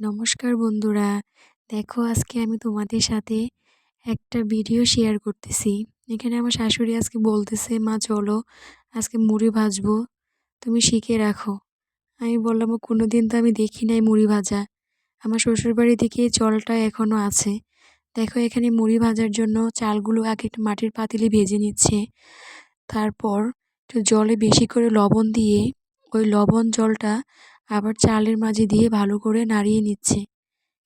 নমস্কার বন্ধুরা। দেখো, আজকে আমি তোমাদের সাথে একটা ভিডিও শেয়ার করতেছি। এখানে আমার শাশুড়ি আজকে বলতেছে, মা, চলো আজকে মুড়ি ভাজবো, তুমি শিখে রাখো। আমি বললাম কোনো দিন তো আমি দেখি নাই মুড়ি ভাজা। আমার শ্বশুরবাড়ি থেকে জলটা এখনও আছে। দেখো, এখানে মুড়ি ভাজার জন্য চালগুলো আগে একটু মাটির পাতিলে ভেজে নিচ্ছে। তারপর একটু জলে বেশি করে লবণ দিয়ে ওই লবণ জলটা আবার চালের মাঝে দিয়ে ভালো করে নাড়িয়ে নিচ্ছে।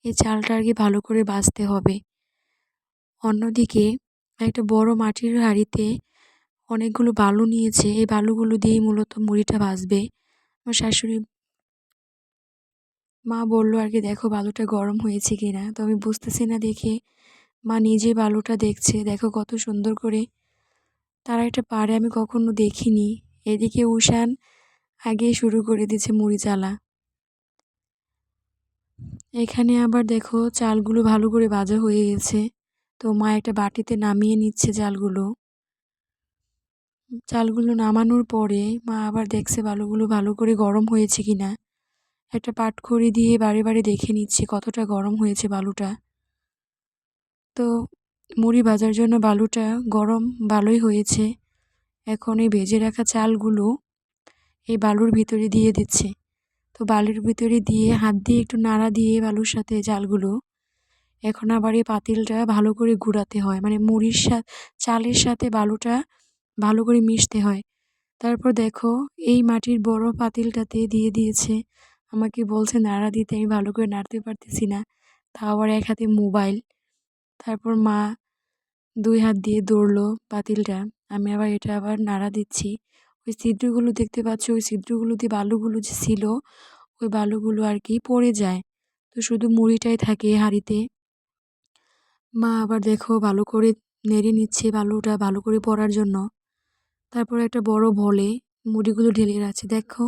এই চালটা আর কি ভালো করে বাছতে হবে। অন্যদিকে একটা বড় মাটির হাঁড়িতে অনেকগুলো বালু নিয়েছে। এই বালুগুলো দিয়েই মূলত মুড়িটা ভাজবে। আমার শাশুড়ি মা বলল, আর কি দেখো বালুটা গরম হয়েছে কি না তো আমি বুঝতেছি না দেখে মা নিজে বালুটা দেখছে। দেখো কত সুন্দর করে। তারা এটা পারে আমি কখনো দেখিনি। এদিকে উষান আগেই শুরু করে দিয়েছে মুড়ি চালা। এখানে আবার দেখো চালগুলো ভালো করে ভাজা হয়ে গেছে। তো মা একটা বাটিতে নামিয়ে নিচ্ছে চালগুলো। চালগুলো নামানোর পরে মা আবার দেখছে বালুগুলো ভালো করে গরম হয়েছে কি না একটা পাটখড়ি দিয়ে বারে বারে দেখে নিচ্ছে কতটা গরম হয়েছে বালুটা। তো মুড়ি ভাজার জন্য বালুটা গরম ভালোই হয়েছে। এখন এই ভেজে রাখা চালগুলো এই বালুর ভিতরে দিয়ে দিচ্ছে। তো বালুর ভিতরে দিয়ে হাত দিয়ে একটু নাড়া দিয়ে বালুর সাথে জালগুলো এখন আবার এই পাতিলটা ভালো করে ঘুরাতে হয়। মানে মুড়ির সাথে চালের সাথে বালুটা ভালো করে মিশতে হয়। তারপর দেখো এই মাটির বড় পাতিলটাতে দিয়ে দিয়েছে। আমাকে বলছে, নাড়া দিতে, আমি ভালো করে নাড়তে পারতেছি না। তা আবার এক হাতে মোবাইল। তারপর মা দুই হাত দিয়ে দৌড়লো পাতিলটা। আমি আবার এটা আবার নাড়া দিচ্ছি। ওই ছিদ্রগুলো দেখতে পাচ্ছ, ওই ছিদ্রগুলো দিয়ে বালুগুলো যে ছিল, ওই বালুগুলো আর কি পড়ে যায়। তো শুধু মুড়িটাই থাকে হাঁড়িতে। মা আবার দেখো ভালো করে নেড়ে নিচ্ছে বালুটা ভালো করে পড়ার জন্য। তারপর একটা বড় ভলে মুড়িগুলো ঢেলে রাখছে। দেখো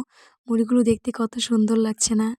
মুড়িগুলো দেখতে কত সুন্দর লাগছে না?